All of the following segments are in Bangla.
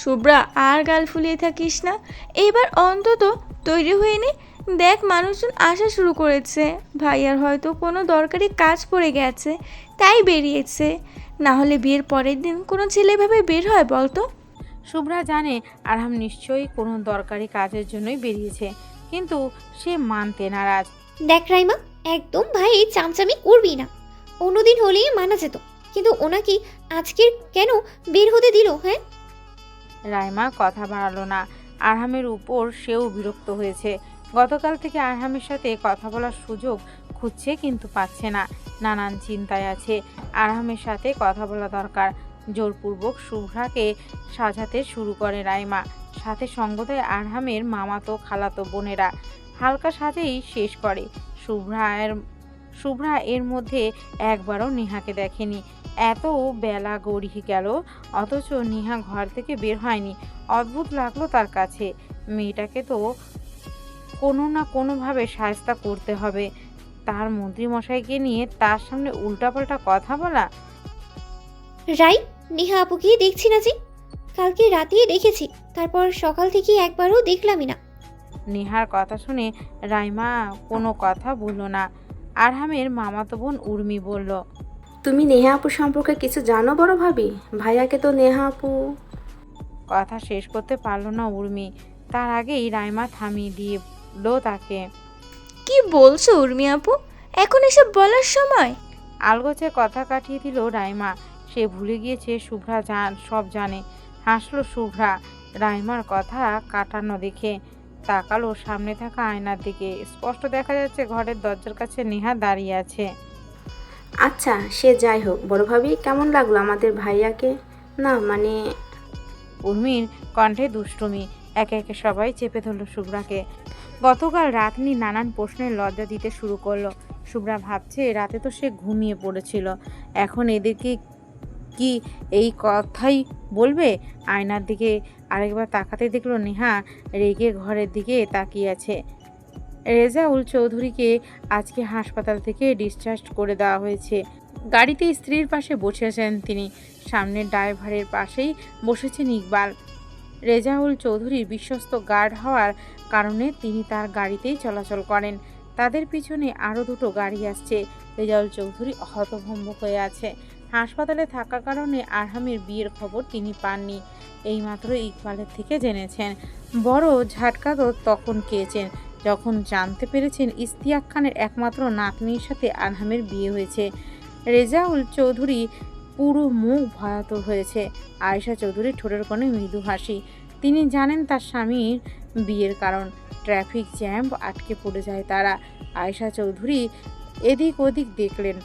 শুভ্রা আর গাল ফুলিয়ে থাকিস না। এবার অন্তত তৈরি হয়ে নে। দেখ মানুষজন আসা শুরু করেছে। ভাইয়ার হয়তো কোনো দরকারি কাজ পড়ে গেছে তাই বেরিয়েছে। না হলে বিয়ের পরের দিন কোনো ছেলে ভাবে বের হয় বলতো? শুভ্রা জানে আরহাম নিশ্চয়ই কোনো দরকারি কাজের জন্যই বেরিয়েছে কিন্তু সে মানতে নারাজ। দেখ রাইমা একদম ভাই এই চামচামি করবি না। অন্যদিন হলেই মানা যেত। কিন্তু ওনাকে আজকের কেন বের হতে দিল হ্যাঁ? রাইমা কথা বাড়ালো না। আরহামের উপর সেও বিরক্ত হয়েছে। গতকাল থেকে আরহামের সাথে কথা বলার সুযোগ খুঁজছে কিন্তু পাচ্ছে না। নানান চিন্তায় আছে। আরহামের সাথে কথা বলা দরকার। জোরপূর্বক শুভ্রাকে সাজাতে শুরু করে রাইমা। সাথে সঙ্গ দেয় আরহামের মামাতো খালাতো বোনেরা। হালকা সাজেই শেষ করে। শুভ্রা এর শুভ্রা এর মধ্যে একবারও নেহাকে দেখেনি। এত বেলা গড়িয়ে গেল অথচ নেহা ঘর থেকে বের হয়নি। অদ্ভুত লাগল তার কাছে। মেয়েটাকে তো কোনো না কোনোভাবে সায়স্তা করতে হবে। তার মন্ত্রীমশাইকে নিয়ে তার সামনে উল্টাপাল্টা কথা বলা? রাই নেহা আপুকে দেখছি না যে। কালকে রাতেই দেখেছি তারপর সকাল থেকে একবারও দেখলামই না। নেহার কথা শুনে রাইমা কোনো কথা বলল না। আরহামের মামাতো বোন উর্মি বলল তুমি নেহা আপু সম্পর্কে কিছু জানো বড় ভাবি? ভাইয়াকে তো নেহা আপু। কথা শেষ করতে পারল না উর্মি। তার আগেই রাইমা থামিয়ে দিল তাকে। কি বলছো উর্মি আপু? এখন এসব বলার সময়? আলগোছে কথা কাটিয়ে দিল রাইমা। সে ভুলে গিয়েছে শুভ্রা জান সব জানে। হাসলো শুভ্রা। রাইমার কথা কাটানো দেখে। তাকালো সামনে থাকা আয়নার দিকে। স্পষ্ট দেখা যাচ্ছে ঘরের দরজার কাছে নেহা দাঁড়িয়ে আছে। আচ্ছা সে যাই হোক। বড় ভাবি কেমন লাগল আমাদের ভাইয়াকে? না মানে উর্মির কণ্ঠে দুষ্টুমি একে একে সবাই চেপে ধরলো শুভ্রাকে। গতকাল রাত রাতনি নানান প্রশ্নের লজ্জা দিতে শুরু করল। শুভ্রা ভাবছে রাতে তো সে ঘুমিয়ে পড়েছিল। এখন এদেরকে কি এই কথাই বলবে? আয়নার দিকে আরেকবার তাকাতে দেখল নেহা রেগে ঘরের দিকে তাকিয়ে আছে। রেজাউল চৌধুরীকে আজকে হাসপাতাল থেকে ডিসচার্জ করে দেওয়া হয়েছে। গাড়িতে স্ত্রীর পাশে বসে আছেন তিনি। সামনের ড্রাইভারের পাশেই বসেছেন ইকবাল। রেজাউল চৌধুরীর বিশ্বস্ত গার্ড হওয়ার কারণে তিনি তার গাড়িতেই চলাচল করেন। তাদের পিছনে আরও দুটো গাড়ি আসছে। রেজাউল চৌধুরী হতভম্ব হয়ে আছে। হাসপাতালে থাকার কারণে আরহামের বিয়ের খবর তিনি পাননি। এইমাত্র ইকবালের থেকে জেনেছেন। বড় ঝাটকা তো তখন খেয়েছেন যখন জানতে পেরেছেন ইস্তিয়াক খানের একমাত্র নাতনির সাথে আরহামের বিয়ে হয়েছে। রেজাউল চৌধুরী পুরো মুখ ভয়াতুর হয়েছে। আয়েশা চৌধুরী ঠোঁটের কোণে মৃদু হাসি। তিনি জানেন তার স্বামীর বিয়ের কারণ। ট্রাফিক জ্যাম আটকে পড়ে যায় তারা। আয়েশা চৌধুরী এদিক ওদিক দেখলেন।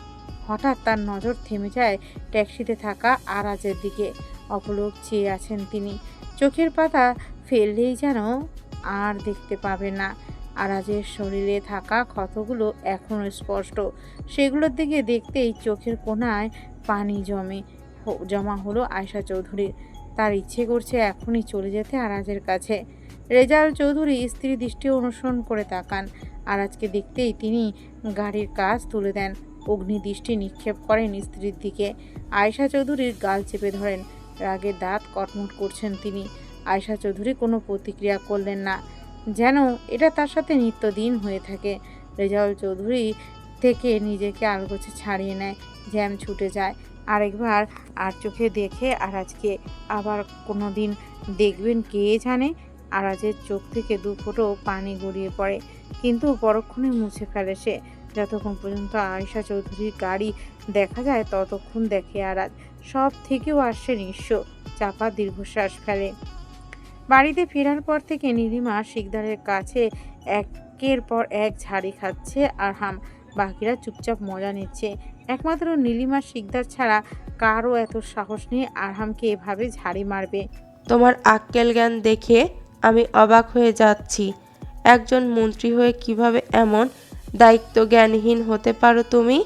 হঠাৎ তার নজর থেমে যায় ট্যাক্সিতে থাকা আরাজের দিকে। অপলোক চেয়ে আছেন তিনি। চোখের পাতা ফেললেই যেন আর দেখতে পাবে না। আরাজের শরীরে থাকা ক্ষতগুলো এখনও স্পষ্ট। সেগুলোর দিকে দেখতেই চোখের কোনায় পানি জমে জমা হলো আয়শা চৌধুরীর তার ইচ্ছে করছে এখনই চলে যেতে আরাজের কাছে। রেজাল চৌধুরী স্ত্রী দৃষ্টি অনুসরণ করে তাকান। আরাজকে দেখতেই তিনি গাড়ির কাজ তুলে দেন। অগ্নি দৃষ্টি নিক্ষেপ করেন স্ত্রীর দিকে। আয়শা চৌধুরীর গাল চেপে ধরেন। রাগে দাঁত কটমট করছেন তিনি। আয়শা চৌধুরী কোনো প্রতিক্রিয়া করলেন না। যেন এটা তার সাথে নিত্যদিন হয়ে থাকে। রেজাউল চৌধুরী থেকে নিজেকে আলগোছে ছাড়িয়ে নেয়। জ্যাম ছুটে যায়। আরেকবার আর চোখে দেখে আরাজকে আবার কোনো দিন দেখবেন কে জানে? আরাজের চোখ থেকে দু ফোঁটো পানি গড়িয়ে পড়ে। কিন্তু পরক্ষণে মুছে ফেলে সে। যতক্ষণ পর্যন্ত আয়েশা চৌধুরীর গাড়ি দেখা যায়, ততক্ষণ দেখে আরাজ সব থেকেও আসছে নিঃস্ব, চাপা দীর্ঘশ্বাস ফেলে। বাড়িতে ফেরার পর থেকে নীলিমা শিকদারের কাছে একের পর এক ঝাড়ি খাচ্ছে, আর হাম, বাকিরা চুপচাপ মজা নিচ্ছে। একমাত্র নীলিমা শিকদার ছাড়া কারও এত সাহস নেই আরহামকে এভাবে ঝাড়ি মারবে। তোমার আক্কেল জ্ঞান দেখে আমি অবাক হয়ে যাচ্ছি। একজন মন্ত্রী হয়ে কীভাবে এমন দায়িত্ব জ্ঞানহীন হতে পারো তুমি?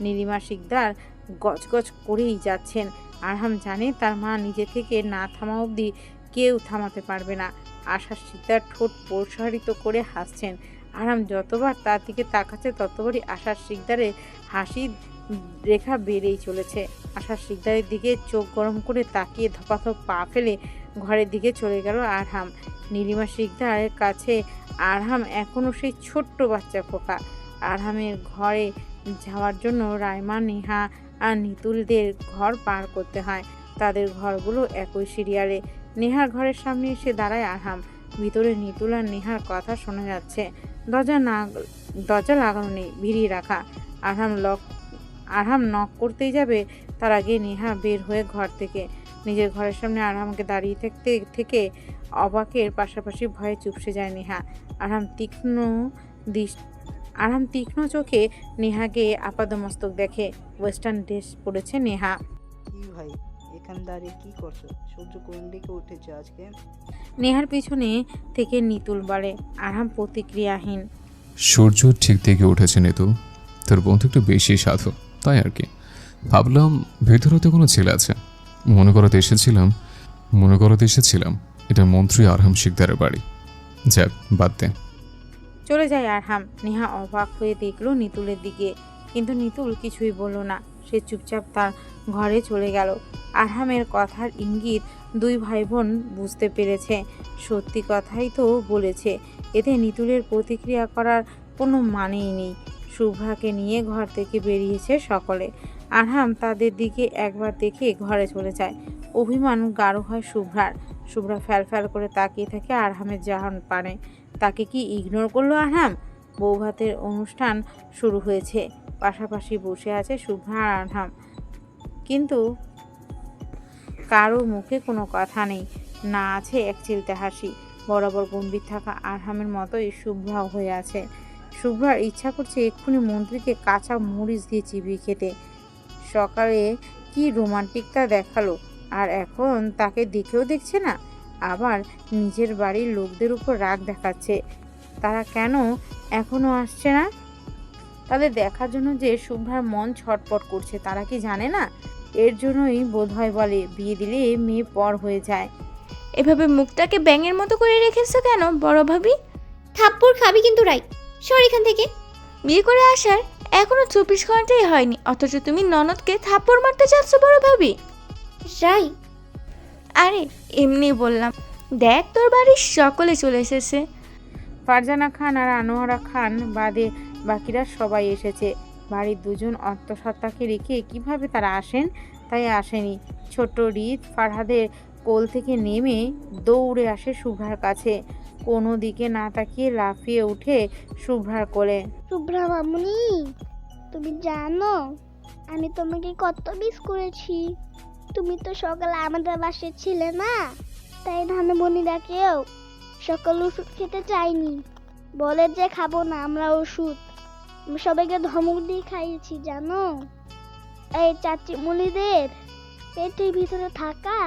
নীলিমা শিকদার গজগজ করেই যাচ্ছেন। আরহাম জানে তার মা নিজে থেকে না থামা অবধি কেউ থামাতে পারবে না। আশা শিকদার ঠোঁট প্রসারিত করে হাসছেন। আরাম যতবার তার দিকে তাকাচ্ছে, ততবারই আশার শিকদারের হাসি রেখা বেড়েই চলেছে। আশার শিকদারের দিকে চোখ গরম করে তাকিয়ে ধপাধপ পা ফেলে ঘরের দিকে চলে গেল আরহাম। নীলিমা শিকদারের কাছে, আরহাম এখনও সেই ছোট্ট বাচ্চা খোকা। আরহামের ঘরে যাওয়ার জন্য রায়মা, নেহা আর নিতুলদের ঘর পার করতে হয়। তাদের ঘরগুলো একই সিরিয়ালে। নেহার ঘরের সামনে এসে দাঁড়ায় আরহাম। ভিতরে নিতুল আর নেহার কথা শোনা যাচ্ছে। দরজা না, দরজা লাগানো নেই, ভিড়িয়ে রাখা। আরহাম লক, আরহাম নক করতেই যাবে, তার আগে নেহা বের হয়ে ঘর থেকে নিজের ঘরের সামনে আরহামকে দাঁড়িয়ে থাকতে থেকে অবাকের পাশাপাশি ভয়ে চুপসে যায় নেহা। আরহাম তীক্ষ্ণ দৃষ আরহাম তীক্ষ্ণ চোখে নেহাকে আপাদমস্তক দেখে। ওয়েস্টার্ন ড্রেস পরেছে নেহা। কি ভাই এখান দাঁড়িয়ে কি করছ? সূর্য কোন দিকে উঠেছে আজকে? নেহার পিছনে থেকে নিতুল বাড়ে আরহাম প্রতিক্রিয়াহীন। সূর্য ঠিক থেকে উঠেছে নেতু তোর বন্ধু একটু বেশি সাধু তাই আর কি। ভাবলাম ভেতরতে কোনো ছেলে আছে। মনে করাতে এসেছিলাম, মনে করাতে এসেছিলাম এটা মন্ত্রী আরহাম শিকদারের বাড়ি। যাক, বাদ দে। চলে যায় আরহাম। নেহা অবাক হয়ে দেখল নিতুলের দিকে। কিন্তু নিতুল কিছুই বলল না। সে চুপচাপ তার ঘরে চলে গেল। আরহামের কথার ইঙ্গিত দুই ভাই বোন বুঝতে পেরেছে। সত্যি কথাই তো বলেছে। এতে নিতুলের প্রতিক্রিয়া করার কোনো মানেই নেই। শুভ্রাকে নিয়ে ঘর থেকে বেরিয়েছে সকলে। আরহাম তাদের দিকে একবার দেখে ঘরে চলে যায়। অভিমান গাঢ় হয় শুভ্রার। শুভ্রা ফ্যাল ফ্যাল করে তাকিয়ে থাকে আরহামের জাহান পানে। তাকে কি ইগনোর করল আরহাম? বৌভাতের অনুষ্ঠান শুরু হয়েছে। পাশাপাশি বসে আছে শুভ্রা আর আরহাম। কিন্তু কারও মুখে কোনো কথা নেই। না আছে এক চিলতে হাসি। বরাবর গম্ভীর থাকা আরহামের মতোই শুভ্রাও হয়ে আছে। শুভ্রার ইচ্ছা করছে এক্ষুনি মন্ত্রীকে কাঁচা মরিচ দিয়ে চিবিয়ে খেতে। সকালে কি রোমান্টিকতা দেখাল? আর এখন তাকে দেখেও দেখছে না? আবার নিজের বাড়ির লোকদের উপর রাগ দেখাচ্ছে। তারা কেন এখনও আসছে না? তাদের দেখার জন্য যে শুভ্রার মন ছটপট করছে তারা কি জানে না? এর জন্যই বোধহয় বলে বিয়ে দিলে মেয়ে পর হয়ে যায়। এভাবে মুখটাকে ব্যাঙের মতো করে রেখেছো কেন বড় ভাবি? থাপ্পড় খাবি কিন্তু রাই। সর এখান থেকে। বিয়ে করে আসার এখনও চব্বিশ ঘন্টাই হয়নি অথচ তুমি ননদকে থাপ্পড় মারতে চাচ্ছ বড় ভাবি। রাই। আরে এমনি বললাম। দেখ তোর বাড়ির সকলে চলে এসেছে। ফারজানা খান আর আনোয়ারা খান বাদে বাকিরা সবাই এসেছে। বাড়ির দুজন অর্থসত্তাকে রেখে কীভাবে তারা আসেন তাই আসেনি। ছোট্ট রিত ফারহাদের কোল থেকে নেমে দৌড়ে আসে শুভ্রার কাছে। কোনো দিকে না তাকিয়ে লাফিয়ে উঠে শুভ্রার কোলে। শুভ্রা মামুনি তুমি জানো, আমি তোমাকে কত মিস করেছি। তুমি তো সকালে আমাদের বাসায় ছিলে না, তাই ধানমণিরাকেও সকাল ওষুধ খেতে চাইনি। বলে যে খাব না আমরা ওষুধ। সবাইকে ধমক দিয়ে খাইয়েছি, জানো? এই চাচি মুনিদের পেটের ভিতরে থাকা,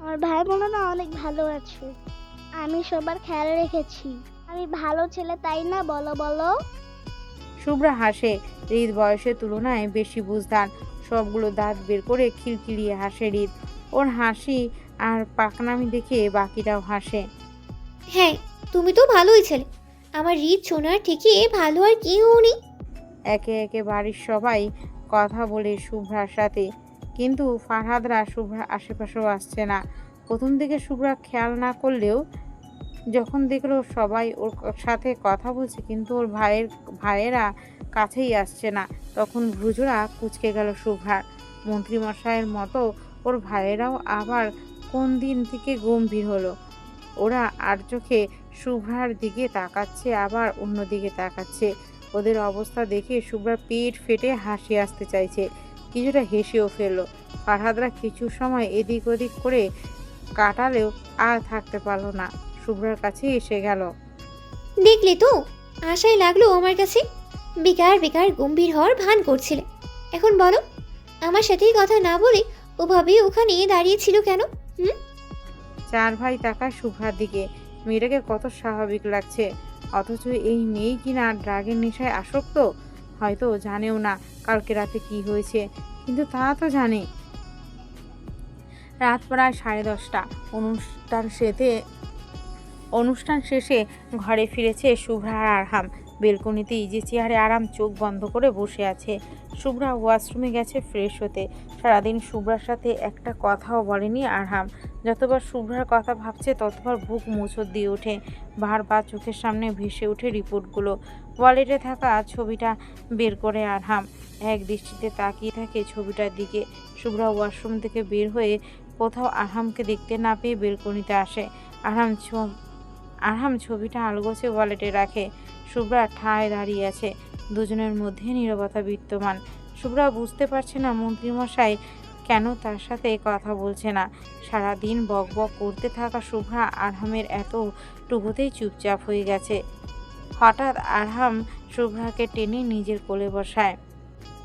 আমার ভাই বোনেরা অনেক ভালো আছে। আমি সবার খেয়াল রেখেছি। আমি ভালো ছেলে তাই না? বলো বলো। শুভ্রা হাসে। হৃদ বয়সের তুলনায় বেশি বুঝদার সবগুলো দাঁত বের করে খিলখিলিয়ে হাসে হৃদ। ওর হাসি আর পাকনামি দেখে বাকিরাও হাসে। হ্যাঁ তুমি তো ভালোই ছেলে। আমার রিত সোনার থেকে ভালো আর কেউ নেই। একে একে বাড়ির সবাই কথা বলে শুভ্রার সাথে। কিন্তু ফারহাদরা শুভ্রা আশেপাশেও আসছে না। প্রথম দিকে শুভ্রা খেয়াল না করলেও যখন দেখল সবাই ওর সাথে কথা বলছে, কিন্তু ওর ভাইয়ের, ভাইয়েরা কাছেই আসছে না। তখন ভ্রুজোড়া কুচকে গেল শুভ্রার মন্ত্রীমশাইয়ের মতো ওর ভাইয়েরাও আবার কোন দিন থেকে গম্ভীর হলো। ওরা আর চোখে শুভ্রার দিকে তাকাচ্ছে, আবার অন্য দিকে তাকাচ্ছে। ওদের অবস্থা দেখে শুভ্রা পেট ফেটে হাসি আসতে চাইছে। কিছুটা হেসেও ফেলল। ফারহাদরা কিছু সময় এদিক ওদিক করে কাটালেও আর থাকতে পারল না। শুভ্রার কাছে এসে গেল। দেখলে তো আশাই লাগল আমার কাছে বেকার বেকার গম্ভীর হওয়ার ভান করছিলে। এখন বলো আমার সাথেই কথা না বলে ওভাবে ওখানে দাঁড়িয়ে ছিল কেন? চার ভাই তাকায় শুভ্রার দিকে। মেয়েটাকে কত স্বাভাবিক লাগছে। অথচ এই মেয়ে কিনা ড্রাগের নেশায় আসক্ত? হয়তো জানেও না কালকে রাতে কি হয়েছে কিন্তু তা তো জানে। রাত প্রায় সাড়ে দশটা। অনুষ্ঠান শেষে অনুষ্ঠান শেষে ঘরে ফিরেছে শুভ্রা আর আরহাম। বেলকনিতে ইজি চেয়ারে আরাম চোখ বন্ধ করে বসে আছে। শুভ্রা ওয়াশরুমে গেছে ফ্রেশ হতে। সারাদিন শুভ্রার সাথে একটা কথাও বলেনি আরহাম। যতবার শুভ্রার কথা ভাবছে, ততবার বুক মুচড় দিয়ে ওঠে। বারবার চোখের সামনে ভেসে ওঠে রিপোর্টগুলো। ওয়ালেটে থাকা ছবিটা বের করে আরহাম। এক দৃষ্টিতে তাকিয়ে থাকে ছবিটার দিকে। শুভ্রা ওয়াশরুম থেকে বের হয়ে কোথাও আরহামকে দেখতে না পেয়ে বেলকনিতে আসে। আরহাম আরহাম ছবিটা আলগোছে ওয়ালেটে রাখে। শুভ্রা ঠায় দাঁড়িয়ে আছে। দুজনের মধ্যে নীরবতা বিদ্যমান। শুভ্রা বুঝতে পারছে না মন্ত্রীমশাই কেন তার সাথে কথা বলছে না। সারাদিন বক বক করতে থাকা শুভ্রা আরহামের এত টুকুতেই চুপচাপ হয়ে গেছে। হঠাৎ আরহাম শুভ্রাকে টেনে নিজের কোলে বসায়।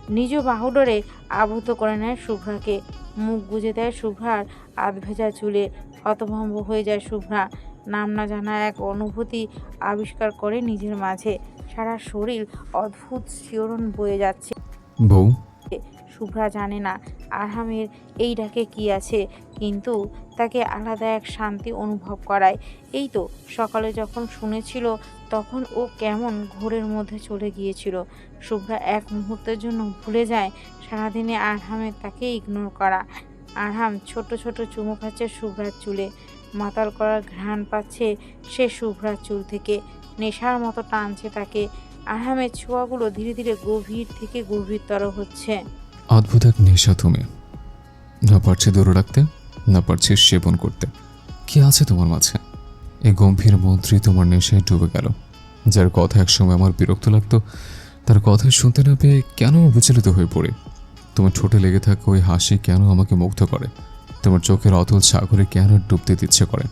নিজ বাহুডোরে আবদ্ধ করে নেয় শুভ্রাকে। মুখ গুজে দেয় শুভ্রার আধভেজা চুলে। হতভম্ব হয়ে যায় শুভ্রা। নাম না জানা এক অনুভূতি আবিষ্কার করে নিজের মাঝে। সারা শরীর অদ্ভুত শিওরণ বয়ে যাচ্ছে। বউ? শুভ্রা জানে না আরহামের এই ডাকে কি আছে কিন্তু তাকে আলাদা এক শান্তি অনুভব করায়। এই তো সকালে যখন শুনেছিল তখন ও কেমন ঘোরের মধ্যে চলে গিয়েছিল। শুভ্রা এক মুহূর্তের জন্য ভুলে যায় সারাদিনে আরহামের তাকে ইগনোর করা। আরহাম ছোট ছোট চুমু খাচ্ছে শুভ্রার চুলে। মাতাল করার ঘ্রাণ পাচ্ছে সে শুভ্রার চুল থেকে। নেশার মতো টানছে তাকে। আরহামের ছোঁয়াগুলো ধীরে ধীরে গভীর থেকে গভীরতর হচ্ছে। অদ্ভুত এক নেশা তুমি। না পারছি দূরে রাখতে, না পারছি সেবন করতে। কি আছে তোমার মাঝে? এই গম্ভীর মন্ত্রী তোমার নেশায় ডুবে গেল। যার কথা একসময় আমার বিরক্ত লাগতো, তার কথা শুনতে না পেয়ে কেন বিচলিত হয়ে পড়ে? তোমার ঠোঁটে লেগে থাকা ওই হাসি কেন আমাকে মুগ্ধ করে? তোমার চোখের অতল সাগরে কেন ডুবতে দিচ্ছে করে?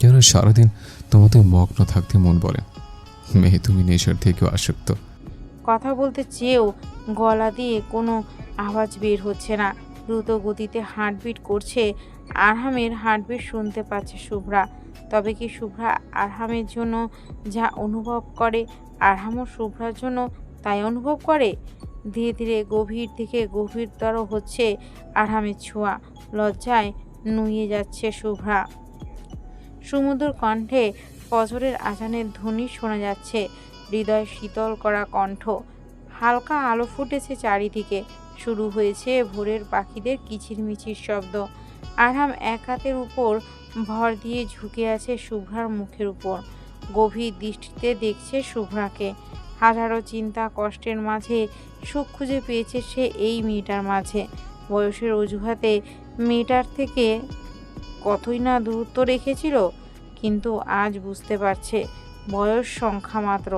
কেন সারাদিন তোমাদের মগ্ন থাকতে মন বলে? মেয়ে, তুমি নেশার থেকেও আসক্ত। কথা বলতে চেয়েও গলা দিয়ে কোনো আওয়াজ বের হচ্ছে না। দ্রুত গতিতে হার্টবিট করছে আরহামের, হার্টবিট শুনতে পাচ্ছে শুভ্রা। তবে কি শুভ্রা আরহামের জন্য যা অনুভব করে, আরহামও শুভ্রার জন্য তাই অনুভব করে? ধীরে ধীরে গভীর থেকে গভীরতর হচ্ছে আরহামের ছোঁয়া। লজ্জায় নুয়ে যাচ্ছে শুভ্রা। সমুদ্র কণ্ঠে ফজরের আজানের ধ্বনি শোনা যাচ্ছে, হৃদয় শীতল করা কণ্ঠ। হালকা আলো ফুটেছে চারিদিকে, শুরু হয়েছে ভোরের পাখিদের কিচিরমিচির শব্দ। আরহাম এক হাতের উপর ভর দিয়ে ঝুঁকে আছে শুভ্রার মুখের উপর। গভীর দৃষ্টিতে দেখছে শুভ্রাকে। হাজারো চিন্তা কষ্টের মাঝে সুখ খুঁজে পেয়েছে সে এই মেয়েটার মাঝে। বয়সের অজুহাতে মেয়েটার থেকে কতই না দূরত্ব রেখেছিল, কিন্তু আজ বুঝতে পারছে বয়স সংখ্যা মাত্র।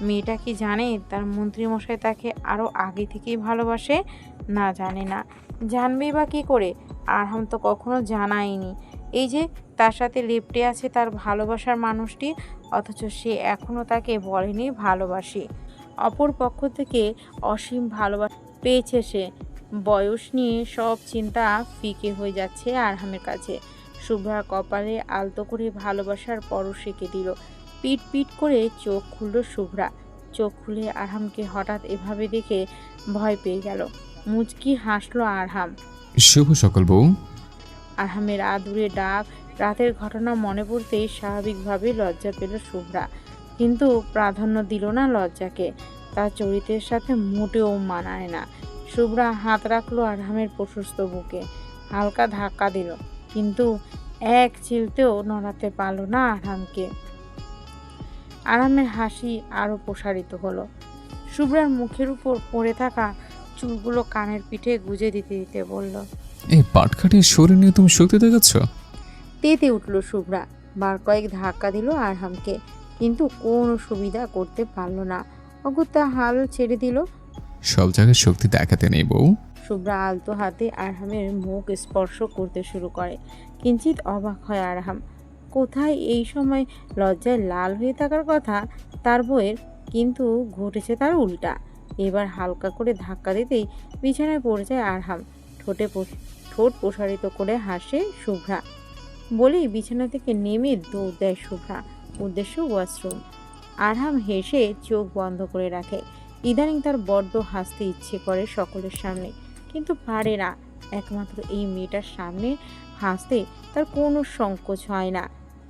মেয়েটা কি জানে তার মন্ত্রীমশাই তাকে আরও আগে থেকেই ভালোবাসে? না, জানে না। জানবেই বা কী করে? আরহাম তো কখনো জানায়নি। এই যে তার সাথে লেপটে আছে তার ভালোবাসার মানুষটি, অথচ সে এখনও তাকে বলেনি ভালোবাসি। অপর পক্ষ থেকে অসীম ভালোবাসা পেয়েছে সে। বয়স নিয়ে সব চিন্তা ফিকে হয়ে যাচ্ছে আরহামের কাছে। শুভ্রা কপালে আলতো করে ভালোবাসার পরশ এঁকে দিল। পিট পিট করে চোখ খুলল শুভ্রা। চোখ খুলে আরহামকে হঠাৎ এভাবে দেখে ভয় পেয়ে গেল। মুচকি হাসলো আরহাম। শুভ সকল বউ। আরহামের আদুরে ডাক রাতের ঘটনা মনে পড়তেই স্বাভাবিকভাবে লজ্জা পেল শুভ্রা। কিন্তু প্রাধান্য দিল না লজ্জাকে। তার চরিত্রের সাথে মোটেও মানায় না। শুভ্রা হাত রাখল আরহামের প্রশস্ত বুকে। হালকা ধাক্কা দিল। কিন্তু এক চিলতেও নড়াতে পারল না আরহামকে। আরামের হাসি আরও প্রসারিত হলো। শুভ্রার মুখের উপর পড়ে থাকা চুলগুলো কানের পিঠে গুজে দিতে দিতে বলল এই পাটখাটির শরীর নিয়ে তুমি শক্তি দেখাচ্ছ? তেতে উঠল শুভ্রা। বার কয়েক ধাক্কা দিল আরহামকে কিন্তু কোনো সুবিধা করতে পারল না। অগত্যা হাল ছেড়ে দিল সব জায়গায় শক্তি দেখাতে নেই বউ। শুভ্রা আলতো হাতে আরহামের মুখ স্পর্শ করতে শুরু করে। কিঞ্চিত অবাক হয় আরহাম। কোথায় এই সময় লজ্জায় লাল হয়ে থাকার কথা? তার বইয়ের কিন্তু ঘটেছে তার উল্টা। এবার হালকা করে ধাক্কা দিতেই বিছানায় পড়ে যায় আরহাম। ঠোঁটে ঠোঁট প্রসারিত করে হাসে শুভ্রা। বলেই বিছানা থেকে নেমে দৌড় দেয় শুভ্রা। উদ্দেশ্য ওয়াশরুম। আরহাম হেসে চোখ বন্ধ করে রাখে। ইদানিং তার বড্ড হাসতে ইচ্ছে করে সকলের সামনে, কিন্তু পারে না। একমাত্র এই মেয়েটার সামনে হাসতে তার কোনো সংকোচ হয় না।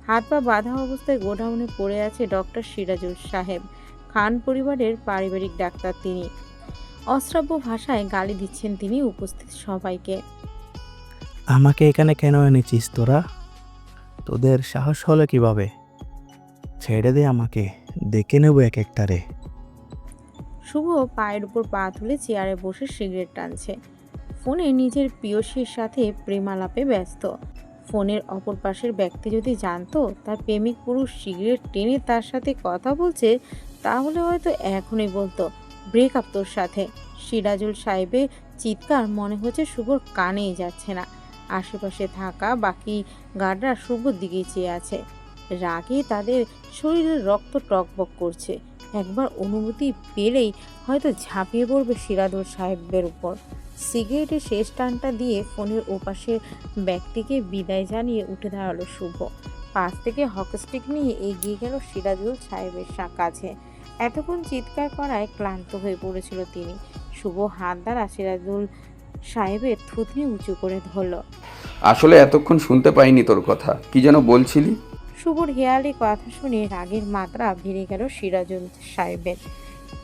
হাত পা বাঁধা অবস্থায় গোডাউনে পড়ে আছে ডক্টর সিরাজুল সাহেব, খান পরিবারের পারিবারিক ডাক্তার তিনি। অশ্রাব্য ভাষায় গালি দিচ্ছেন তিনি উপস্থিত সবাইকে। আমাকে এখানে কেন এনেছিস তোরা? তোদের সাহস হলো কীভাবে? ছেড়ে দে আমাকে, দেখে নেব এক একটারে। শুভ পায়ের উপর পা তুলে চেয়ারে বসে সিগারেট টানছে। ফোনে নিজের প্রিয়সীর সাথে প্রেমালাপে ব্যস্ত। ফোনের অপর পাশের ব্যক্তি যদি জানতো তার প্রেমিক পুরুষ সিগারেট টেনে তার সাথে কথা বলছে, তাহলে হয়তো এখনই বলতো ব্রেকআপ তোর সাথে। সিরাজুল সাহেবের চিৎকার মনে হচ্ছে শুভর কানেই যাচ্ছে না। আশেপাশে থাকা বাকি গার্ডরা শুভর দিকেই চেয়ে আছে। রাগে তাদের শরীরের রক্ত টকবক করছে। একবার অনুমতি পেলেই হয়তো ঝাঁপিয়ে পড়বে সিরাজুল সাহেবের উপর। সিগারেটের শেষ টানটা দিয়ে ফোনের ওপাশের ব্যক্তিকে বিদায় জানিয়ে উঠে দাঁড়াল শুভ। পাশ থেকে হকস্টিক নিয়ে এগিয়ে গেল সিরাজুল সাহেবের কাছে। এতক্ষণ চিৎকার করায় ক্লান্ত হয়ে পড়েছিল তিনি। শুভ হাত দ্বারা সিরাজুল সাহেবের থুতনি উঁচু করে ধরল। আসলে এতক্ষণ শুনতে পাইনি তোর কথা। কি যেন বলছিলি? শুভর হেয়ালি কথা শুনে রাগের মাত্রা বেড়ে গেল সিরাজুল সাহেবের।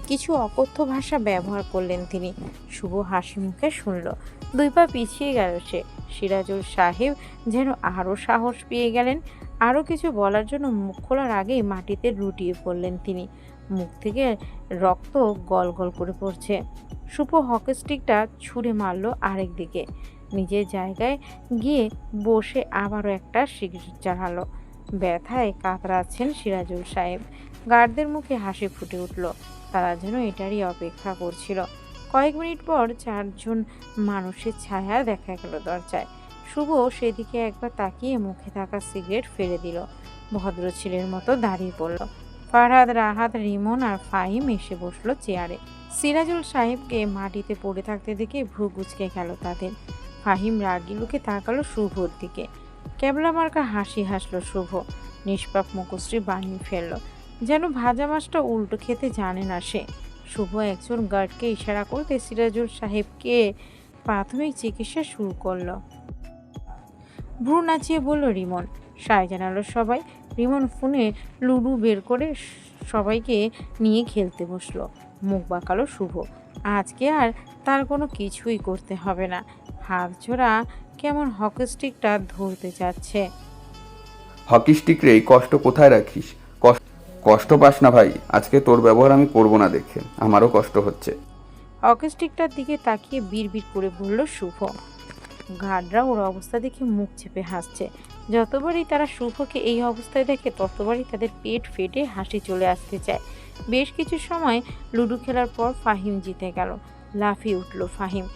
কিছু অকথ্য ভাষা ব্যবহার করলেন তিনি। শুভ হাসি মুখে শুনল। দুই পা পিছিয়ে গেল সে। সিরাজুল সাহেব যেন আরও সাহস পেয়ে গেলেন। আরও কিছু বলার জন্য মুখ খোলার আগেই মাটিতে লুটিয়ে পড়লেন তিনি। মুখ থেকে রক্ত গল গল করে পড়ছে। শুভ হকি স্টিকটা ছুঁড়ে মারল আরেক দিকে। নিজের জায়গায় গিয়ে বসে আবারও একটা সিগারেট জ্বালালো ব্যথায় কাতরাচ্ছেন সিরাজুল সাহেব। গার্ডদের মুখে হাসি ফুটে উঠল। তারা যেন এটারই অপেক্ষা করছিল। কয়েক মিনিট পর চারজন মানুষের ছায়া দেখা গেল দরজায়। শুভ সেদিকে একবার তাকিয়ে মুখে থাকা সিগারেট ফেলে দিল। ভদ্র ছেলের মতো দাঁড়িয়ে পড়ল। ফারহাদ, রাহাত, রিমন আর ফাহিম এসে বসল চেয়ারে। সিরাজুল সাহেবকে মাটিতে পড়ে থাকতে দেখে ভ্রু কুচকে গেল তাদের। ফাহিম রাগি লুকে তাকালো শুভর দিকে। ক্যাবলা মার্কা হাসি হাসলো শুভ। নিষ্পাপ মুখশ্রী বানিয়ে ফেলল। যেন ভাজা মাছটা উল্টো খেতে জানে না সে। শুভ একজন গার্ডকে ইশারা করতে সিরাজুল সাহেবকে প্রাথমিক চিকিৎসা শুরু করল। ভ্রু নাচিয়ে বলল, রিমন। সায় জানালো সবাই। রিমন ফোনে লুডু বের করে সবাইকে নিয়ে খেলতে বসল। মুখ বাঁকালো শুভ। আজকে আর তার কোনো কিছুই করতে হবে না। হাত জোড়া কেমন হকিস্টিকটা ধরতে চাচ্ছে? হকি স্টিক রে এই কষ্ট কোথায় রাখিস? কষ্ট- কষ্ট পাস না ভাই আজকে তোর ব্যবহার আমি করব না দেখে আমারও কষ্ট হচ্ছে। হকিস্টিকটার দিকে তাকিয়ে বিড়বিড় করে বলল শুভ। গার্ডরা ওর অবস্থা দেখে মুখ চেপে হাসছে। যতবারই তারা শুভকে এই অবস্থায় দেখে ততবারই তাদের পেট ফেটে হাসি চলে আসতে চায়। বেশ কিছু সময় লুডো খেলার পর ফাহিম জিতে গেল। লাফিয়ে উঠল ফাহিম।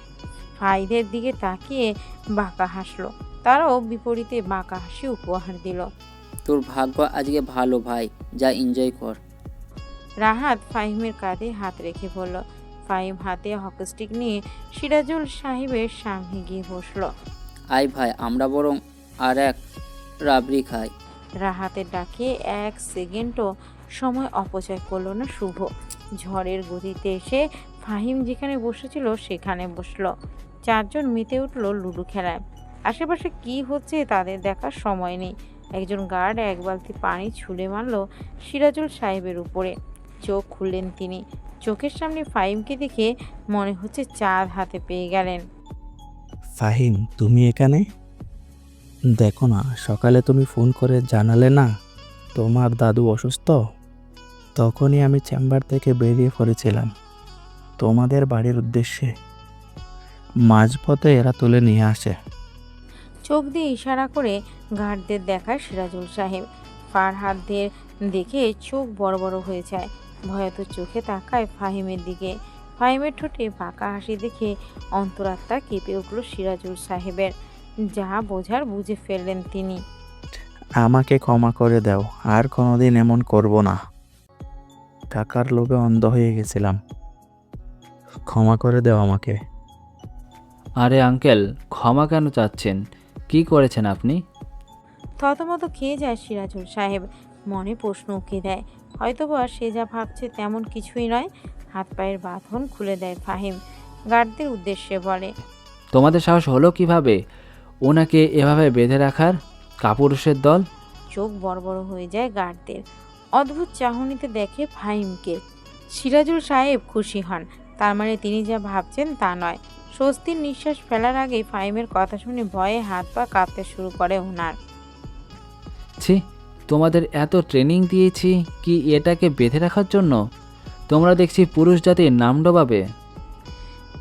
ফাইদের দিকে তাকিয়ে বাঁকা হাসলো। তারাও বিপরীতে বাঁকা হাসি উপহার দিল। তোর ভাগ্য আজকে ভালো ভাই। যা এনজয় কর। রাহাত ফাহিমের কাঁধে হাত রেখে বলল। ফাহিম হাতে হকস্টিক নিয়ে সিরাজুল সাহেবের সামনে গিয়ে বসল। আই ভাই আমরা বরং আর এক রাবড়ি খাই। রাহাতের ডাকে এক সেকেন্ডও সময় অপচয় করল না শুভ। ঝড়ের গতিতে এসে ফাহিম যেখানে বসেছিল, সেখানে বসল। চারজন মিতে উঠল লুডো খেলায়। আশেপাশে কি হচ্ছে তাদের দেখার সময় নেই। একজন গার্ড এক বালতি পানি ছুঁড়ে মারল সিরাজুল সাহেবের উপরে। চোখ খুললেন তিনি। চোখের সামনে ফাহিমকে দেখে মনে হচ্ছে চাঁদ হাতে পেয়ে গেলেন। ফাহিম, তুমি এখানে? দেখো না, সকালে তুমি ফোন করে জানালে না, তোমার দাদু অসুস্থ? তখনই আমি চেম্বার থেকে বেরিয়ে পড়েছিলাম। তোমাদের বাড়ির উদ্দেশ্যে মাঝপথে এরা তুলে নিয়ে আসে। চোখ দিয়ে ইশারা করে গার্ডদের দেখায় সিরাজুল সাহেব। ফারহাদদের দেখে চোখ বড় বড় হয়ে যায়। ভয়াত চোখে তাকায় ফাহিমের দিকে। ফাহিমের ঠোঁটে বাঁকা হাসি দেখে অন্তরাত্মা কেঁপে উঠল সিরাজুল সাহেবের। যা বোঝার বুঝে ফেললেন তিনি। আমাকে ক্ষমা করে দাও আর কোনোদিন এমন করব না। টাকার লোভে অন্ধ হয়ে গেছিলাম। ক্ষমা করে দাও আমাকে। আরে আঙ্কেল ক্ষমা কেন চাচ্ছেন? কি করেছেন আপনি? থতমত খেয়ে যায় সিরাজুল সাহেব। মনে প্রশ্ন উকে দেয়। হয়তো হয়তোবা সে যা ভাবছে তেমন কিছুই নয়। হাত পায়ের বাঁধন খুলে দেয় ফাহিম। গার্ডদের উদ্দেশ্যে বলে তোমাদের সাহস হলো কীভাবে? ওনাকে এভাবে বেঁধে রাখার? কাপুরুষের দল? চোখ বড় বড় হয়ে যায় গার্ডদের। অদ্ভুত চাহনিতে দেখে ফাহিমকে। সিরাজুল সাহেব খুশি হন। তার মানে তিনি যা ভাবছেন তা নয়। স্বস্তির নিঃশ্বাস ফেলার আগেই ফাহিমের কথা শুনে ভয়ে হাত পা কাঁপতে শুরু করে ওনার ছি তোমাদের এত ট্রেনিং দিয়েছি কি এটাকে বেঁধে রাখার জন্য? তোমরা দেখছি পুরুষ জাতির নাম ডোবাবে।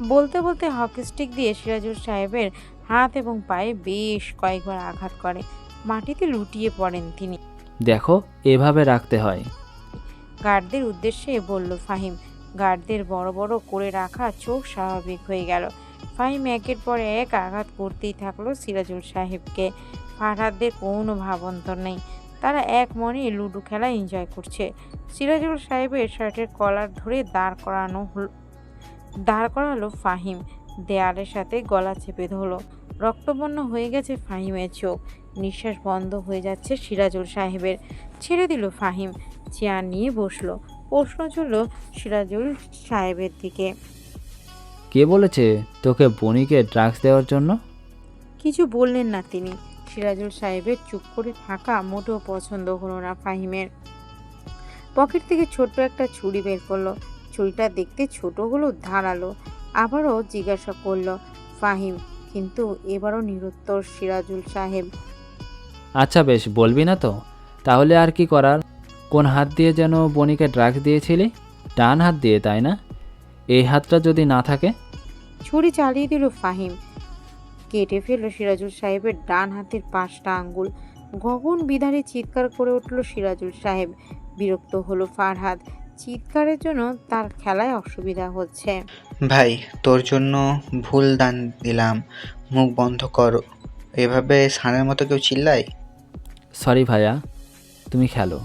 বলতে বলতে হকি স্টিক দিয়ে সিরাজুল সাহেবের হাত এবং পায়ে বেশ কয়েকবার আঘাত করে। মাটিতে লুটিয়ে পড়েন তিনি। দেখো এভাবে রাখতে হয়। গার্ডদের উদ্দেশ্যে বলল ফাহিম গার্ডদের বড় বড় করে রাখা চোখ স্বাভাবিক হয়ে গেল। ফাহিম একের পর এক আঘাত করতেই থাকল সিরাজুল সাহেবকে। ফারহাদদের কোনো ভাবন্তর নেই। তারা এক মনে লুডো খেলা এনজয় করছে। সিরাজুল সাহেবের শার্টের কলার ধরে দাঁড় করানো হল, দাঁড় করালো ফাহিম। দেয়ালের সাথে গলা চেপে ধরলো। রক্তবর্ণ হয়ে গেছে ফাহিমের চোখ। নিঃশ্বাস বন্ধ হয়ে যাচ্ছে সিরাজুল সাহেবের। ছেড়ে দিল ফাহিম। চেয়ার নিয়ে বসল। প্রশ্ন চলল সিরাজুল সাহেবের দিকে। কে বলেছে তোকে বনিকে ড্রাগস দেওয়ার জন্য? কিছু বললেন না তিনি। সিরাজুল সাহেবের চুপ করে থাকা মোটেও পছন্দ হলো না ফাহিমের। পকেট থেকে ছোট্ট একটা ছুরি বের করল। ছুরিটা দেখতে ছোট হলো ধারালো। আবারও জিজ্ঞাসা করল ফাহিম কিন্তু এবারও নিরুত্তর সিরাজুল সাহেব। আচ্ছা বেশ বলবি না তো। তাহলে আর কি করার? কোন হাত দিয়ে যেন বনিকে ড্রাগস দিয়েছিলি? ডান হাত দিয়ে তাই না? এই হাতটা যদি না থাকে? ছুরি চালিয়ে দিল ফাহিম। কেটে ফেলল সিরাজুল সাহেবের ডান হাতের পাঁচটা আঙ্গুল। গগন বিধারে চিৎকার করে উঠল সিরাজুল সাহেব। বিরক্ত হলো ফারহাদ। চিৎকারের জন্য তার খেলায় অসুবিধা হচ্ছে। ভাই তোর জন্য ভুল দান দিলাম। মুখ বন্ধ কর। এভাবে সানের মতো কেউ চিল্লায়? সরি ভাইয়া তুমি খেলো।